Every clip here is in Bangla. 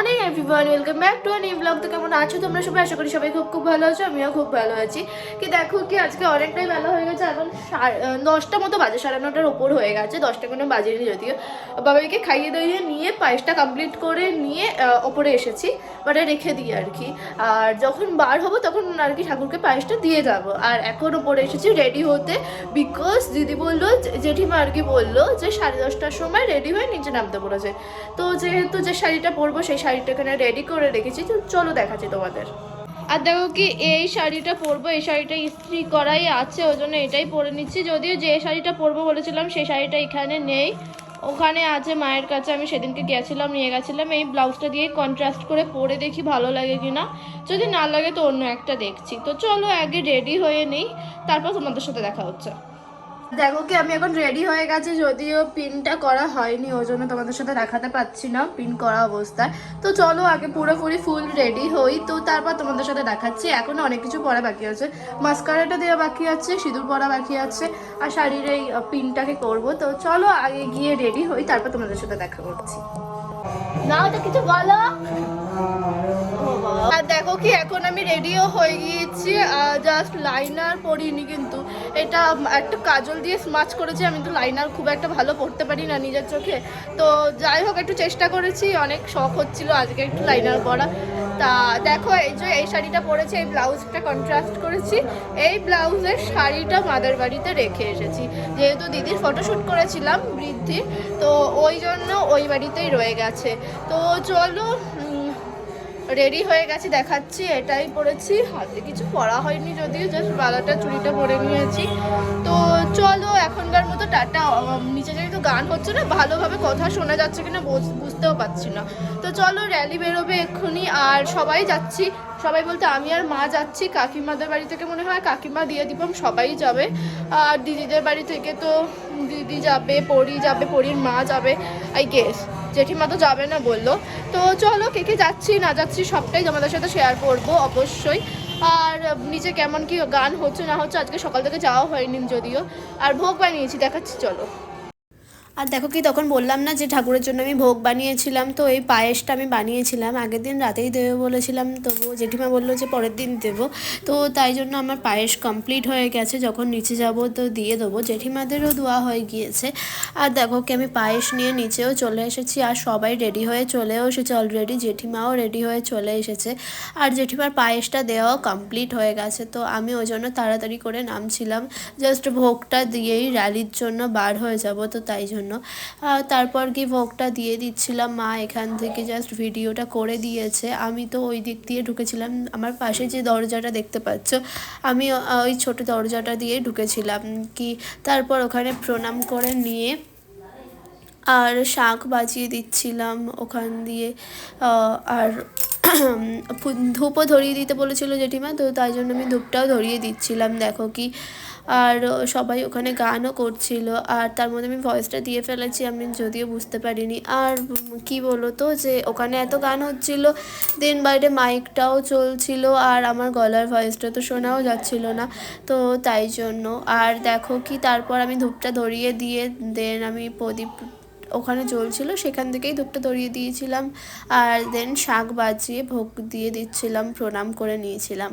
Morning everyone welcome back to new blog তো কেমন আছো তোমরা সবাই? আশা করি সবাই খুব খুব ভালো আছো, আমিও খুব ভালো আছি। কি দেখো কি, আজকে অনেকটাই বেলা হয়ে গেছে, এখন দশটা মতো বাজে, সাড়ে নটার ওপর হয়ে গেছে, দশটা কোনো বাজেনি যদিও। বাবাইকে খাইয়ে দাইয়ে নিয়ে, পায়েসটা কমপ্লিট করে নিয়ে ওপরে এসেছি মানে রেখে দিই আর কি। আর যখন বার হব, তখন আর কি ঠাকুরকে পায়েসটা দিয়ে যাব। আর এখন ওপরে এসেছি রেডি হতে বিকজ দিদি বলল, জেঠিমা আর কি বলল যে সাড়ে দশটার সময় রেডি হয়ে নিচে নামতে বলেছে। তো যেহেতু যে শাড়িটা পরবো, সেই শাড়িটা এখানে রেডি করে রেখেছি চলো দেখাচ্ছি তোমাদের। আর দেখো কি, এই শাড়িটা পরবো, এই শাড়িটা ইস্ত্রি করাই আছে, ওই জন্য এটাই পরে নিচ্ছি। যদিও যে শাড়িটা পরবো বলেছিলাম, সেই শাড়িটা এখানে নেই। ওখানে আছে মায়ের কাছে, আমি সেদিনকে গেছিলাম, নিয়ে গেছিলাম, এই ব্লাউজটা দিয়ে কন্ট্রাস্ট করে পরে দেখি ভালো লাগে কিনা। যদি না লাগে, তো অন্য একটা দেখছি। তো চলো আগে রেডি হয়ে নেই, তারপর তোমাদের সাথে দেখা হচ্ছে। দেখো কি, আমি এখন রেডি হয়ে গেছি, যদিও পিনটা করা হয়নি, ওই জন্য তোমাদের সাথে দেখাতে পাচ্ছি না পিন করা অবস্থায়। তো চলো, আগে পুরোপুরি ফুল রেডি হই। তো তারপর তোমাদের সাথে দেখাচ্ছি এখনও অনেক কিছু পরা বাকি আছে। মাস্কারাটা দেওয়া বাকি আছে, সিঁদুর পরা বাকি আছে, আর শাড়ির এই পিনটাকে করব। তো চলো, আগে গিয়ে রেডি হই, তারপর তোমাদের সাথে দেখা করছি। না, ওটা কিছু বলো। আর দেখো কি, এখন আমি রেডিও হয়ে গিয়েছি জাস্ট লাইনার পরিনি কিন্তু। এটা একটা কাজল দিয়ে স্মাচ করেছি, আমি তো লাইনার খুব একটা ভালো পড়তে পারি না নিজের চোখে। তো যাই হোক, একটু চেষ্টা করেছি, অনেক শখ হচ্ছিল আজকে একটু লাইনার পরা তা দেখো এই যে এই শাড়িটা পরেছি, এই ব্লাউজটা কন্ট্রাস্ট করেছি, এই ব্লাউজের শাড়িটা মাদার বাড়িতে রেখে এসেছি। যেহেতু দিদির ফটোশ্যুট করেছিলাম বৃদ্ধির, তো ওই জন্য ওই বাড়িতেই রয়ে গেছে। তো চলো রেডি হয়ে গেছি, দেখাচ্ছি, এটাই পরেছি। হাতে কিছু পরা হয়নি যদিও জাস্ট বালাটা, চুড়িটা পরে নিয়েছি। তো চলো, এখনকার মতো টাটা। নিচে যেহেতু গান হচ্ছে না, ভালোভাবে কথা শোনা যাচ্ছে কিনা, বুঝ- বুঝতেও পারছি না। তো চলো র্যালি বেরোবে এক্ষুনি, আর সবাই যাচ্ছি। সবাই বলতে, আমি আর মা যাচ্ছি, কাকিমাদের বাড়ি থেকে মনে হয় কাকিমা দিয়ে দিবম সবাই যাবে। আর দিদিদের বাড়ি থেকে তো দিদি যাবে, পরি যাবে, পরির মা যাবে আই গেস জেঠিমা তো যাবে না বলল। তো চলো, কে কে যাচ্ছি, না যাচ্ছি, সবটাই তোমাদের সাথে শেয়ার করব, অবশ্যই। আর নিচে কেমন কি গান হচ্ছে, না হচ্ছে, আজকে সকাল থেকে যাওয়া হয়নি যদিও। আর ভোগ বানিয়েছি, দেখাচ্ছি, চলো। আর দেখো কি, তখন বললাম না যে ঠাকুরের জন্য আমি ভোগ বানিয়েছিলাম, তো এই পায়েসটা আমি বানিয়েছিলাম। আগের দিন রাতেই দেবো বলেছিলাম, তবুও জেঠিমা বলল যে পরের দিন দেবো। তো তাই জন্য আমার পায়েস কমপ্লিট হয়ে গেছে, যখন নিচে যাব তো দিয়ে দেবো। জেঠিমাদেরও দোয়া হয়ে গিয়েছে। আর দেখো কি, আমি পায়েস নিয়ে নিচেও চলে এসেছি, আর সবাই রেডি হয়ে চলেও এসেছে অলরেডি জেঠিমাও রেডি হয়ে চলে এসেছে। আর জেঠিমার পায়েসটা দেওয়াও কমপ্লিট হয়ে গেছে, তো আমি ওই জন্য তাড়াতাড়ি করে নামছিলাম। জাস্ট ভোগটা দিয়েই র্যালির জন্য বার হয়ে যাব, তো তাই জন্য আহ, তারপর কি ভোগটা দিয়ে দিচ্ছিলাম। মা এখান থেকে জাস্ট ভিডিওটা করে দিয়েছে। আমি তো ওই দিক দিয়ে ঢুকেছিলাম। আমার পাশে যে দরজাটা দেখতে পাচ্ছ আমি ওই ছোট দরজাটা দিয়ে ঢুকেছিলাম কি। তারপর ওখানে প্রণাম করে নিয়ে আর শাঁখ বাজিয়ে দিচ্ছিলাম ওখান দিয়ে। আর ধূপও ধরিয়ে দিতে বলেছিল জেঠিমা তো তাই জন্য আমি ধূপটাও ধরিয়ে দিচ্ছিলাম। দেখো কি আর সবাই ওখানে গানও করছিল। আর তার মধ্যে আমি ভয়েসটা দিয়ে ফেলেছি, আমি যদিও বুঝতে পারিনি। আর কি বলো তো যে, ওখানে এত গান হচ্ছিল, দেন বাইরে মাইকটাও চলছিল, আর আমার গলার ভয়েসটা তো শোনাও যাচ্ছিল না। তো তাই জন্য, আর দেখো কি, তারপর আমি ধূপটা ধরিয়ে দিয়ে দেন আমি প্রদীপ ওখানে জ্বলছিল সেখান থেকেই ধূপটা ধরিয়ে দিয়েছিলাম আর দেন শাক বাজিয়ে ভোগ দিয়ে দিচ্ছিলাম, প্রণাম করে নিয়েছিলাম।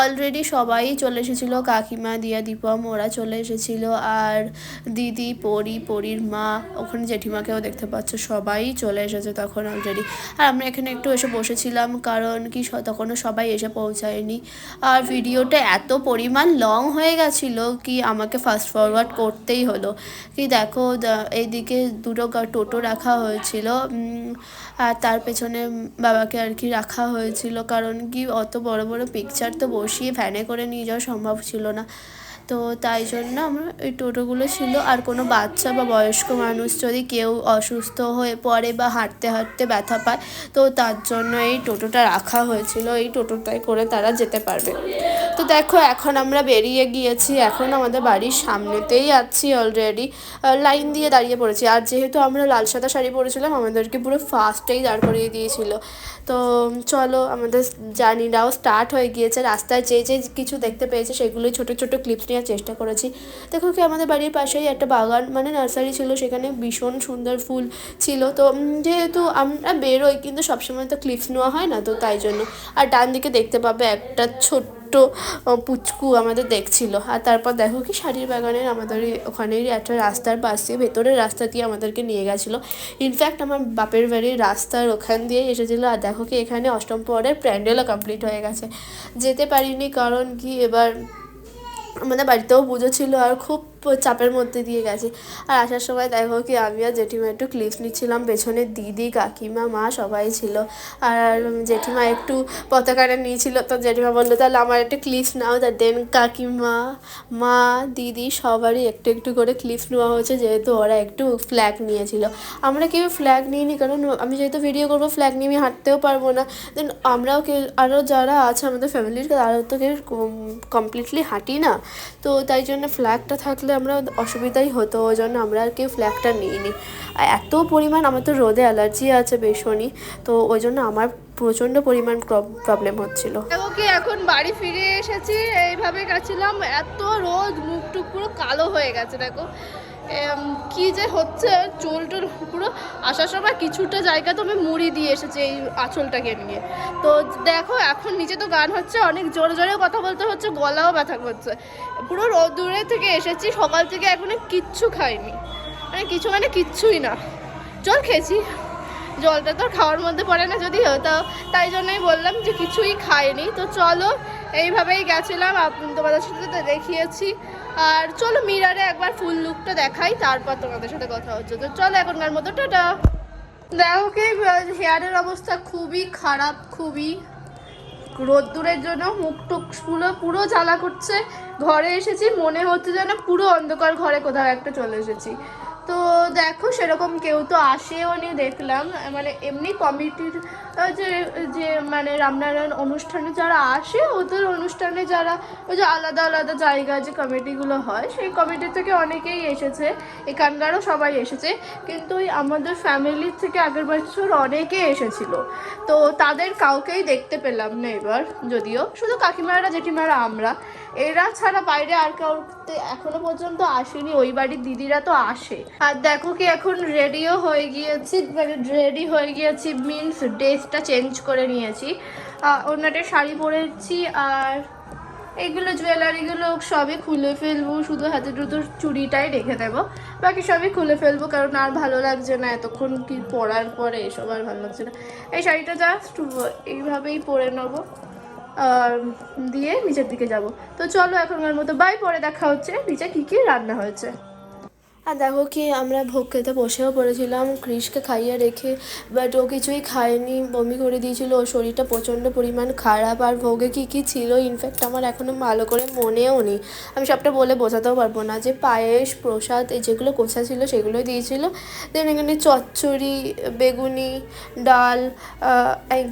অলরেডি সবাই চলে এসেছিল, কাকিমা, দিয়া দীপম, ওরা চলে এসেছিল আর দিদি, পরি, পরির মা, ওখানে জেঠিমাকেও দেখতে পাচ্ছ, সবাই চলে এসেছে তখন অলরেডি আর আমরা এখানে একটু এসে বসেছিলাম কারণ কি তখনও সবাই এসে পৌঁছায়নি। আর ভিডিওটা এত পরিমাণ লং হয়ে গেছিল কি আমাকে ফাস্ট ফরওয়ার্ড করতেই হলো। কি দেখো এইদিকে দুটো টোটো রাখা হয়েছিল আর তার পেছনে বাবাকে আর কি রাখা হয়েছিল। কারণ কি, অত বড় বড় পিকচার তো বসিয়ে ভ্যানে করে নিয়ে যাওয়া সম্ভব ছিল না। তো তাই জন্য আমরা ওই টোটোগুলো ছিল। আর কোনো বাচ্চা বা বয়স্ক মানুষ যদি কেউ অসুস্থ হয়ে পড়ে বা হাঁটতে হাঁটতে ব্যথা পায়, তো তার জন্য এই টোটোটা রাখা হয়েছিল। এই টোটোটায় করে তারা যেতে পারবে। তো দেখো, এখন আমরা বেরিয়ে গিয়েছি। এখন আমাদের বাড়ির সামনেতেই আছি অলরেডি লাইন দিয়ে দাঁড়িয়ে পড়েছি। আর যেহেতু আমরা লাল সাদা শাড়ি পরেছিলাম, আমাদেরকে পুরো ফার্স্টেই দাঁড় করিয়ে দিয়েছিল। তো চলো, আমাদের জার্নিটাও স্টার্ট হয়ে গিয়েছে। রাস্তায় যে যে কিছু দেখতে পেয়েছে, সেগুলোই ছোটো ছোটো ক্লিপস নেওয়ার চেষ্টা করেছি। দেখো কি আমাদের বাড়ির পাশেই একটা বাগান মানে নার্সারি ছিল সেখানে ভীষণ সুন্দর ফুল ছিল। তো যেহেতু আমরা বেরোই কিন্তু সবসময় তো ক্লিপস নেওয়া হয় না তো তাই জন্য। আর ডান দিকে দেখতে পাবে একটা ছোট্ট আহ, পুচকু আমাদের দেখছিল। আর তারপর দেখো কি শাড়ির বাগানের আমাদের ওখানেই একটা রাস্তার পাশে ভেতরের রাস্তা দিয়ে আমাদেরকে নিয়ে গেছিল। ইনফ্যাক্ট আমার বাপের বাড়ির রাস্তার ওখান দিয়ে এসেছিল। আর দেখো কি এখানে অষ্টম পরের প্যান্ডেলও কমপ্লিট হয়ে গেছে। যেতে পারিনি কারণ কি এবার আমাদের বাড়িতেও পুজো ছিল আর খুব চাপের মধ্যে দিয়ে গেছি। আর আসার সময় দেখো কি, আমি আর জেঠিমা একটু ক্লিপস নিচ্ছিলাম পেছনে দিদি, কাকিমা, মা সবাই ছিল। আর জেঠিমা একটু পতাকাটা নিয়েছিল, তো জেঠিমা বলল, তাহলে আমার একটু ক্লিপস নাও। তার দেন কাকিমা, মা, দিদি সবারই একটু একটু করে ক্লিপস নেওয়া হয়েছে, যেহেতু ওরা একটু ফ্ল্যাগ নিয়েছিল। আমরা কেউ ফ্ল্যাগ নিইনি, কারণ আমি যেহেতু ভিডিও করব ফ্ল্যাগ নিয়ে আমি হাঁটতেও পারব না। দেন আমরাও কেউ আরও যারা আছে আমাদের ফ্যামিলির তারা তো কেউ কমপ্লিটলি হাঁটি না। তো তাই জন্য ফ্ল্যাগটা থাকলে আমরা অসুবিধাই হতো, ওই জন্য আমরা আর কেউ ফ্ল্যাগটা নিইনি। এত পরিমাণ আমার তো রোদে অ্যালার্জি আছে ভীষণই, তো ওই জন্য আমার প্রচণ্ড পরিমাণ প্রবলেম হচ্ছিল। ওকে এখন বাড়ি ফিরে এসেছি, এইভাবে গেছিলাম, এত রোদ মুখ টুক পুরো কালো হয়ে গেছে, দেখো। কি যে হচ্ছে, চুল টুল পুরো আসার সময় কিছুটা জায়গা তো আমি মুড়ি দিয়ে এসেছি এই আঁচলটাকে নিয়ে। তো দেখো, এখন নিচে তো গান হচ্ছে, অনেক জোরে জোরে কথা বলতে হচ্ছে, গলাও ব্যথা করছে। পুরো দূরে থেকে এসেছি, সকাল থেকে এখনও কিচ্ছু খাইনি। মানে কিছু মানে কিচ্ছুই না। জল খেয়েছি। জলটা তো খাওয়ার মধ্যে পড়ে না যদি হতো তাই জন্যই বললাম যে কিছুই খাইনি। তো চলো এইভাবেই গেছিলাম তোমাদের সাথে তো দেখিয়েছি। আর চলো মিরারে একবার ফুল লুকটা দেখাই, তারপর তোমাদের সাথে কথা হচ্ছে। তো চলো এখনকার মতো, টাটা। দেখো কি, হেয়ারের অবস্থা খুবই খারাপ, খুবই। রোদ্দুরের জন্য মুখ টুক পুরো পুরো জ্বালা করছে। ঘরে এসেছি, মনে হচ্ছে যেন পুরো অন্ধকার, ঘরে কোথাও একটা চলে এসেছি। তো দেখো, সেরকম কেউ তো আসেও নি দেখলাম। মানে এমনি কমিটির যে যে মানে রামনারায়ণ অনুষ্ঠানে যারা আসে, ওদের অনুষ্ঠানে যারা ওই যে আলাদা আলাদা জায়গায় যে কমিটিগুলো হয়, সেই কমিটি থেকে অনেকেই এসেছে। এখানকারও সবাই এসেছে। কিন্তু ওই আমাদের ফ্যামিলির থেকে আগের বছর অনেকে এসেছিল। তো তাদের কাউকেই দেখতে পেলাম না এবার, যদিও। শুধু কাকিমারা, জেঠিমারা, আমরা। এরা ছাড়া বাইরে আর কাউকে এখনও পর্যন্ত আসেনি, ওই বাড়ির দিদিরা তো আসে। আর দেখো কি এখন রেডিও হয়ে গিয়েছি মানে রেডি হয়ে গিয়েছি মিনস ড্রেসটা চেঞ্জ করে নিয়েছি। অন্যটা শাড়ি পরেছি আর এগুলো জুয়েলারিগুলো সবই খুলে ফেলব, শুধু হাতে দুটো চুড়িটাই রেখে দেবো। বাকি সবই খুলে ফেলব, কারণ আর ভালো লাগছে না, এতক্ষণ কি পরার পরে এসব আর ভালো লাগছে না। এই শাড়িটা জাস্ট এইভাবেই পরে নেব। দিয়ে নিচের দিকে যাব। তো চলো এখনকার মতো বাই পরে দেখা হচ্ছে। নিচে কি কি রান্না হয়েছে? আর দেখো কি, আমরা ভোগ খেতে বসেও পড়েছিলাম ক্রিসকে খাইয়ে রেখে বাট ও কিছুই খায়নি, বমি করে দিয়েছিল, ওর শরীরটা প্রচণ্ড পরিমাণ খারাপ, আর ভোগে কী কী ছিল ইনফ্যাক্ট আমার এখনও ভালো করে মনেও নেই। আমি সবটা বলে বোঝাতেও পারব না যে পায়েস, প্রসাদ, এই যেগুলো কোষা ছিল সেগুলোই দিয়েছিল। দেন এখানে চচ্চড়ি, বেগুনি, ডাল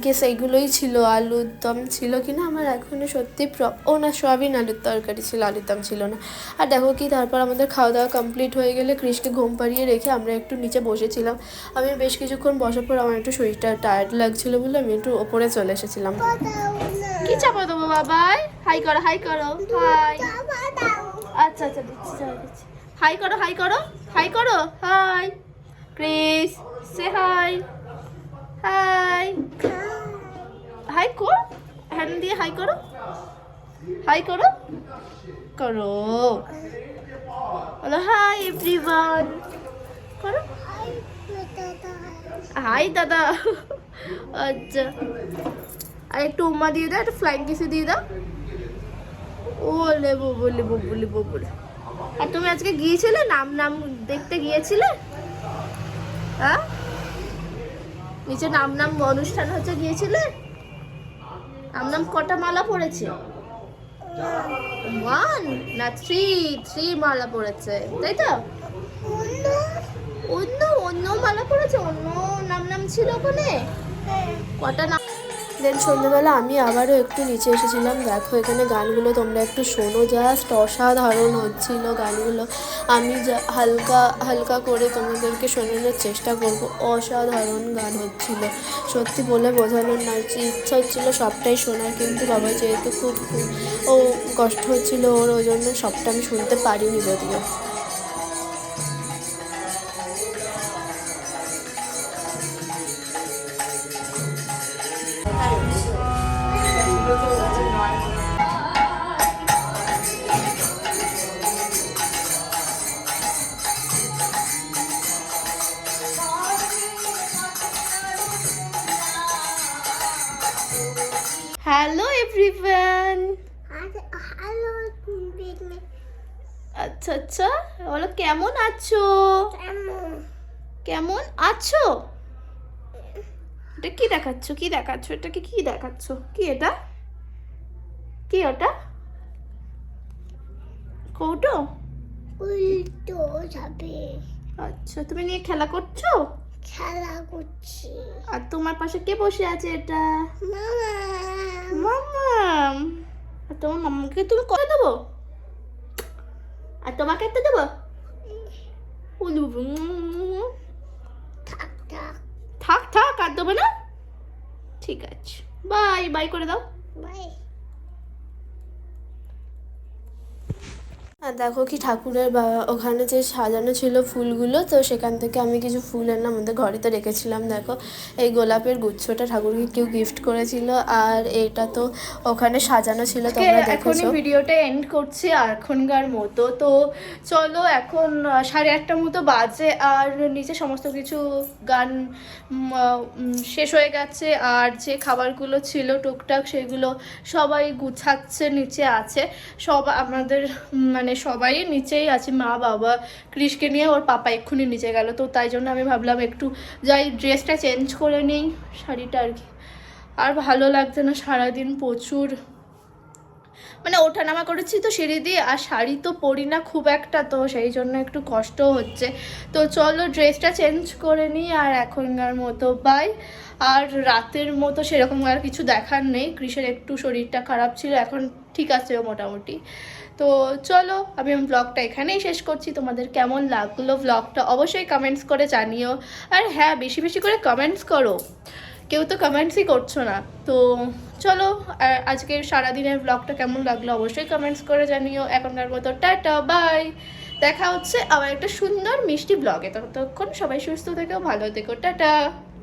গেস এইগুলোই ছিল, আলুর দম ছিল কি না আমার এখনও সত্যি প্র- ও না, সয়াবিন আলুর তরকারি ছিল, আলুর দম ছিল না। আর দেখো কি, তারপর আমাদের খাওয়া দাওয়া কমপ্লিট হয়ে গেলে। ক্রিসকে ঘুম পাড়িয়ে রেখে আমরা একটু নিচে বসেছিলাম। আমি বেশ কিছুক্ষণ বসার পর আমার একটু শরীরটা টায়ার্ড লাগছিল বলে আমি একটু ওপরে চলে এসেছিলাম। কি চাপা দেবো বাবাই হাই করো হাই করো। হাই আচ্ছা আচ্ছা দিচ্ছি হাই করো হাই করো। হাই করো। হাই ক্রিস সে হাই হাই হাই কর। হ্যান্ড দিয়ে হাই করো। হাই করো। করো। বলো হাই এভরিওয়ান করো হাই দাদা আচ্ছা। আর একটু উমা দিয়ে দাও, একটা ফ্লাইং কিসে দিয়ে দাও। ও লে বলে বলে বলে আর তুমি আজকে গিয়েছিলে? নাম নাম দেখতে গিয়েছিলে? হ্যাঁ? নিচে নাম নাম অনুষ্ঠান হচ্ছে, গিয়েছিলে? নাম নাম কটা মালা পড়েছে? ওয়ান না থ্রি থ্রি মালা পড়েছে তাই তো? অন্য? অন্য মালা পড়েছে অন্য নাম নাম ছিল ওখানে? কটা নাম? দেন সন্ধ্যেবেলা, আমি আবারও একটু নিচে এসেছিলাম। দেখো, এখানে গানগুলো তোমরা একটু শোনো। জাস্ট অসাধারণ হচ্ছিল গানগুলো। আমি যা হালকা হালকা করে তোমাদেরকে শোনানোর চেষ্টা করব। অসাধারণ গান হচ্ছিল। সত্যি বলে বোঝানোর না ইচ্ছা হচ্ছিল সবটাই শোনার, কিন্তু বাবা যেহেতু খুব খুব, ও কষ্ট হচ্ছিল ওর, ওই জন্য সবটা আমি শুনতে পারিনি যদিও। হ্যালো এভরিওয়ান হ্যালো আচ্ছা আচ্ছা বলো কেমন আছো? কেমন? কেমন আছো? এটা কি দেখাচ্ছ? কি দেখাচ্ছ? এটাকে কি দেখাচ্ছ? কি এটা? কি ওটা? কৌটো? উল্টো যাবে। আচ্ছা তুমি নিয়ে খেলা করছ? খেলা করছি। আর তোমার পাশে কে বসে আছে এটা? মামা। মাম্মাম আর তোমার মাম্মাকে তুমি করে দেবো? আর তোমাকে একটা দেবো? থাক থাক আর দেবো না? ঠিক আছে। বাই বাই করে দাও বাই আর দেখো কি ঠাকুরের বা- ওখানে যে সাজানো ছিল ফুলগুলো তো সেখান থেকে আমি কিছু ফুল এনে আমাদের ঘরেতে রেখেছিলাম দেখো। এই গোলাপের গুচ্ছটা ঠাকুরকে কেউ গিফট করেছিল আর এটা তো ওখানে সাজানো ছিল তোমরা দেখেছ। এখনই ভিডিওটা এন্ড করছি আর এখনকার মতো তো চলো এখন সাড়ে আটটার মতো বাজে আর নিচে সমস্ত কিছু গান শেষ হয়ে গেছে আর যে খাবারগুলো ছিল টুকটাক সেগুলো সবাই গুছাচ্ছে নিচে আছে। সব আমাদের উম, মানে সবাই নিচেই আছে মা, বাবা ক্রিশকে নিয়ে ওর পাপা এক্ষুনি নিচে গেল। তো তাই জন্য আমি ভাবলাম একটু যাই ড্রেসটা চেঞ্জ করে নিই শাড়িটা আর কি। আর ভালো লাগছে না সারাদিন প্রচুর। মানে ওঠানামা করেছি তো সিঁড়ি দিয়ে, আর শাড়ি তো পরি না খুব একটা, তো সেই জন্য একটু কষ্ট হচ্ছে। তো চলো ড্রেসটা চেঞ্জ করে নিই আর এখনকার মতো বাই আর রাতের মতো সেরকম আর কিছু দেখার নেই। কৃষের একটু শরীরটা খারাপ ছিল, এখন ঠিক আছে ও মোটামুটি। তো চলো, আমি ব্লগটা এখানেই শেষ করছি। তোমাদের কেমন লাগল ব্লগটা অবশ্যই কমেন্টস করে জানিও। আর হ্যাঁ বেশি বেশি করে কমেন্টস করো। কেউ তো কমেন্টসই করছ না। তো চলো, আর আজকের সারাদিনের ব্লগটা কেমন লাগল অবশ্যই কমেন্টস করে জানিও। এখনকার মতো টাটা বাই দেখা হচ্ছে আবার একটা সুন্দর মিষ্টি ব্লগে ততক্ষণ সবাই সুস্থ থেকো, ভালো থেকো, টাটা।